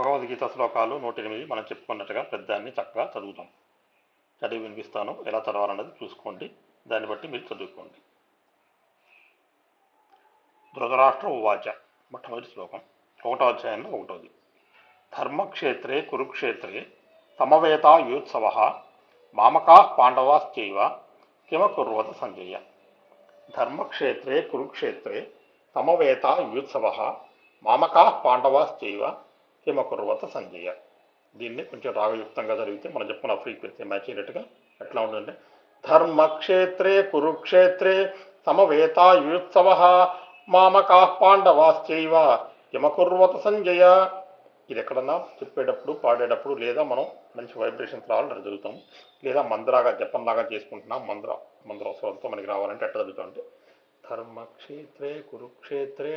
భగవద్గీత శ్లోకాలు నూట ఎనిమిది మనం చెప్పుకున్నట్టుగా పెద్దాన్ని చక్కగా చదువుతాం. చదివి వినిపిస్తాను. ఎలా చదవాలన్నది చూసుకోండి. దాన్ని బట్టి మీరు చదువుకోండి. ధృతరాష్ట్ర ఉవాచ మొట్టమొదటి శ్లోకం. ఒకటో అధ్యాయంలో ఒకటోది. ధర్మక్షేత్రే కురుక్షేత్రే సమవేతాయోత్సవ మామకా పాండవాశ్చైవ కిమకుర్వత సంజయ. ధర్మక్షేత్రే కురుక్షేత్రే సమవేతాయోత్సవ మామకా పాండవాశ్చైవ కిమ సంజయ. దీన్ని కొంచెం రాగయుక్తంగా జరిగితే మనం చెప్పుకున్న ఫ్రీక్వెన్సీ మ్యాచ్ అయ్యేటట్టుగా ఎట్లా ఉందంటే ధర్మక్షేత్రే కురుక్షేత్రే సమవేతాయుత్సవ మామకా పాండవాశ్చైవ యమకుర్వత సంజయ. ఇది ఎక్కడన్నా చెప్పేటప్పుడు పాడేటప్పుడు లేదా మనం మంచి వైబ్రేషన్స్ రావాలంటే చదువుతాం లేదా మంద్రాగా జపంలాగా చేసుకుంటున్నాం మంద్ర మంత్ర మనకి రావాలంటే ఎట్లా చదువుతాం అంటే ధర్మక్షేత్రే కురుక్షేత్రే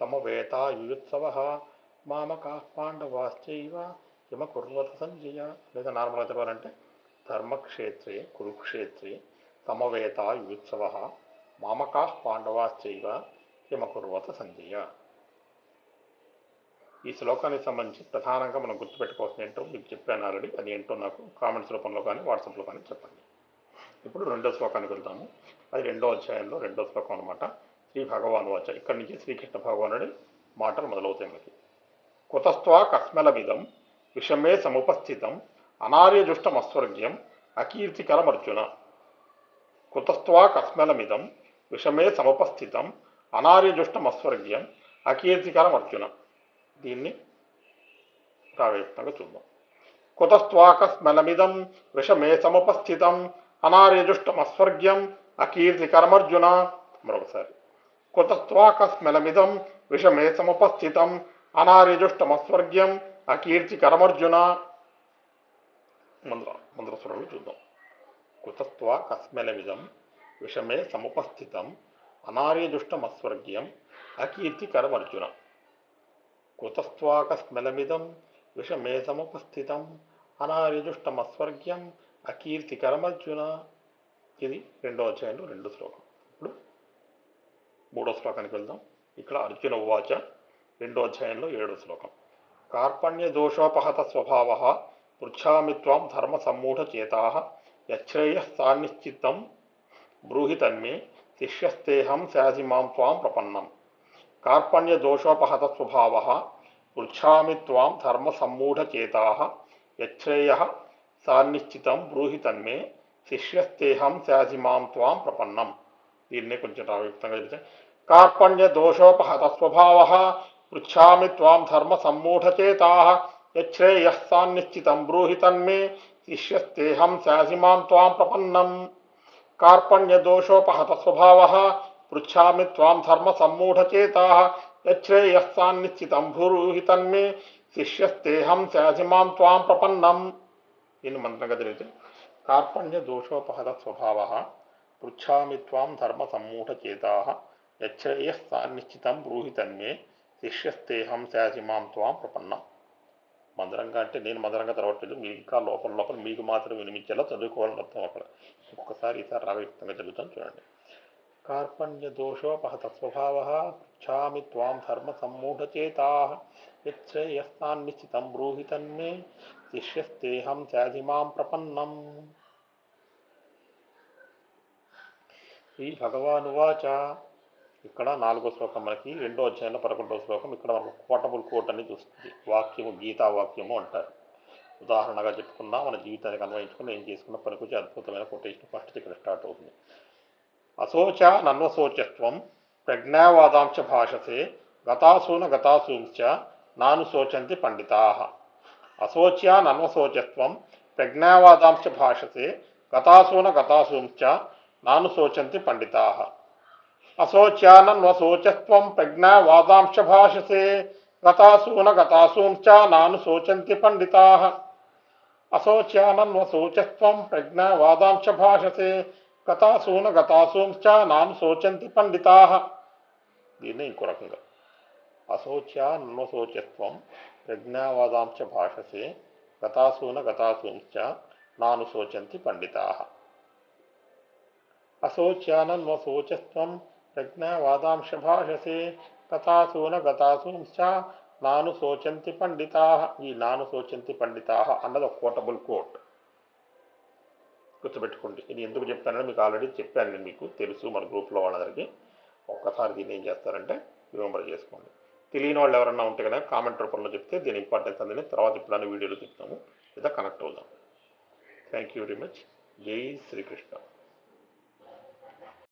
సమవేతాయుత్సవ మామక పాండవాశ్చైవ హిమ కుర్వత సంజయ. లేదా నార్మల్గా చెప్పాలంటే ధర్మక్షేత్రే కురుక్షేత్రే తమవేత యుత్సవ మామక పాండవాశ్చైవ హిమ కుర్వత సంజయ. ఈ శ్లోకానికి సంబంధించి ప్రధానంగా మనం గుర్తుపెట్టుకోవాల్సిన ఏంటో మీకు చెప్పాను ఆల్రెడీ. అది ఏంటో నాకు కామెంట్స్ రూపంలో కానీ వాట్సాప్లో కానీ చెప్పండి. ఇప్పుడు రెండో శ్లోకానికి వెళ్తాము అది రెండో అధ్యాయంలో రెండో శ్లోకం అనమాట శ్రీ భగవాన్ వాచ ఇక్కడి నుంచి శ్రీకృష్ణ భగవానుడి మాటలు మొదలవుతాయి మనకి. కుతస్త్వా కస్మలమిదం విషమే సముపస్థితం అనార్యజుష్టమస్వర్గ్యం అకీర్తికరమర్జున. కుతస్త్వా కస్మలమిదం విషమే సముపస్థితం అనార్యజుష్టమస్వర్గ్యం అకీర్తికరమర్జున. దీన్ని ప్రావేక్తంగా చూద్దాం. కుతస్వాకస్మలమిదం విషమే సముపస్థితం అనార్యజుష్టమస్వర్గ్యం అకీర్తికరమర్జున. మరొకసారి. కుతస్వాకస్మలమిదం విషమే సముపస్థితం అనార్యజుష్టమస్వర్గ్యం అకీర్తికరమర్జున. మంద్ర మంత్రస్వరంలో చూద్దాం. కస్మెల విధం విషమే సముపస్థితం అనార్యజుష్టమస్వర్గ్యం అకీర్తికరమర్జున. కుతస్త్వాకస్మలమిదం విషమే సముపస్థితం అనార్యజుష్టమస్వర్గ్యం అకీర్తికరమర్జున. ఇది రెండో అధ్యాయంలో రెండు శ్లోకం. ఇప్పుడు మూడో శ్లోకానికి వెళ్దాం. ఇక్కడ అర్జున ఉవాచ రెండో అధ్యాయంలో ఏడో శ్లోకం. కార్పణ్య దోషోపహత స్వభావ పృచ్ఛామి త్వాం ధర్మ సమ్మూఢ చేతా యశ్రేయస్సాన్నిశ్చిత్తం బ్రూహి తన్మే శిష్యస్తేహం శాసిమాం త్వాం ప్రపన్నం. కార్పణ్య దోషోపహత స్వభావ పృచ్ఛామి త్వాం ధర్మ సమ్మూఢ చేతా యశ్రేయ సాన్నిశ్చితం బ్రూహి తన్మే శిష్యస్తేహం శాసిమాం త్వాం ప్రపన్నం. దీన్నే కొంచెం రాగయుక్తంగా చెబితే కార్పణ్య దోషోపహత స్వభావ పృచ్ఛామి త్వాం ధర్మ సమ్మూఢచేతా యశ్రేయ సాన్నిశ్చితం బ్రూహి తన్మే శిష్యస్తేహం శాసిమాం త్వాం ప్రపన్నం కార్పణ్య దోషోపహత స్వభావ పృచ్ఛామి త్వాం ధర్మ సమ్మూఢచేతా యశ్రేయ సాన్నిశ్చితం బ్రూహి తన్మే శిష్యస్తేహం శాసిమాం త్వాం ప్రపన్నం దీన్ని మంత్రంగా తెలియదు కార్పణ్య దోషోపహత స్వభావ పృచ్ఛామి త్వాం ధర్మ సమ్మూఢచేతా యశ్రేయస్సాన్నిశ్చితం బ్రూహి తన్మే శిష్యస్తేహం శాసిమాం త్వాం ప్రపన్నం. మందరంగా అంటే నేను మందరంగా తెరవట్లేదు మీరు ఇంకా లోపల లోపల మీకు మాత్రం వినిమించేలా చదువుకోవాలని అర్థం అక్కడ. ఒక్కసారి ఈసారి రాగయుక్తంగా చదువుతాను చూడండి. కార్పణ్య దోషోపహత స్వభావ పృచ్ఛామి త్వాం ధర్మ సమ్మూఢచేతా నిశ్చితం బ్రూహి తన్మే శిష్యస్తేహం శాధిమాం ప్రపన్నం. శ్రీ భగవానువాచ ఇక్కడ నాలుగో శ్లోకం మనకి రెండో అధ్యాయంలో పదకొండవ శ్లోకం ఇక్కడ మనకు కోటబుల్ కోట్ అని చూస్తుంది. వాక్యము గీతా వాక్యము అంటారు. ఉదాహరణగా చెప్పుకున్నా మన జీవితానికి అన్వయించుకుని ఏం చేసుకున్న పనికొచ్చి అద్భుతమైన కొటేషన్ ఫస్ట్ ఇక్కడ స్టార్ట్ అవుతుంది. అశోచ నన్వశోచత్వం ప్రజ్ఞావాదాంశ భాషసే గతాసూన గతాసూంశ నాను శోచంతి పండితా. అశోచ్య నన్వశోచత్వం ప్రజ్ఞావాదాంశ భాషసే గతాసూన గతాసూంశ నాను శోచంతి పండితా. అశోచ్యానన్వశోచత్వం ప్రజ్ఞావాదాంశ భాషసే గతాసూన గతాసూంశ్చ నాను శోచంతి పండితా అశోచ్యానన్వశోచత్వం ప్రజ్ఞావాదాంశ భాషసే గతాసూన గతాసూంశ్చ నాను శోచంతి పండితా దీన్ని ఇంకో రకంగా అశోచ్యానన్వశోచత్వం ప్రజ్ఞావాదాంశ భాషసే గతాసూన గతాసూంశ్చ నాను శోచంతి పండితా అశోచ్యానన్వశోచత్వం ప్రజ్ఞావాదాంశ వాదాంశభాషసే గతాసూన గతాసూంశ్చ నాను శోచంతి పండితా. ఈ నాను శోచంతి పండితా అన్నది ఒక కోటబుల్ కోట్ గుర్తుపెట్టుకోండి. ఇది ఎందుకు చెప్తానని మీకు ఆల్రెడీ చెప్పాను నేను మీకు. తెలుసు మన గ్రూప్లో వాళ్ళందరికీ. ఒక్కసారి దీన్ని ఏం చేస్తారంటే రిమెంబర్ చేసుకోండి. తెలియని వాళ్ళు ఎవరన్నా ఉంటే కదా కామెంట్ రూపంలో చెప్తే దీని ఇంపార్టెన్స్ అందని తర్వాత ఎప్పుడైనా వీడియోలో చెప్తాము. లేదా కనెక్ట్ అవుదాం. థ్యాంక్ యూ వెరీ మచ్ జై శ్రీకృష్ణ.